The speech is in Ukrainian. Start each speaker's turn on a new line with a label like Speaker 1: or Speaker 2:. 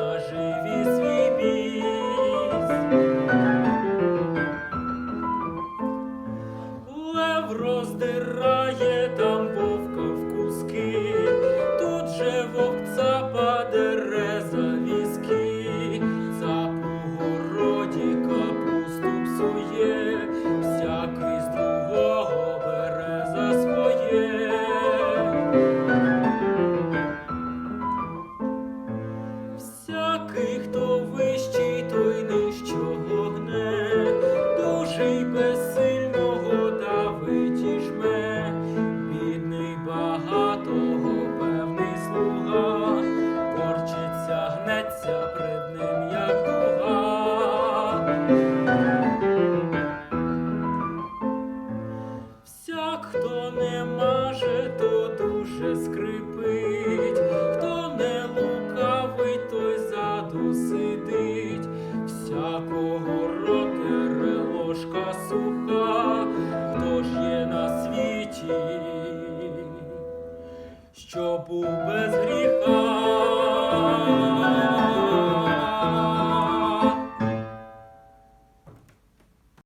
Speaker 1: доживі свій біс. Роздирає там. таких, хто. сидить, всякого роте ложка суха, хто ж є на світі, щоб у без гріха.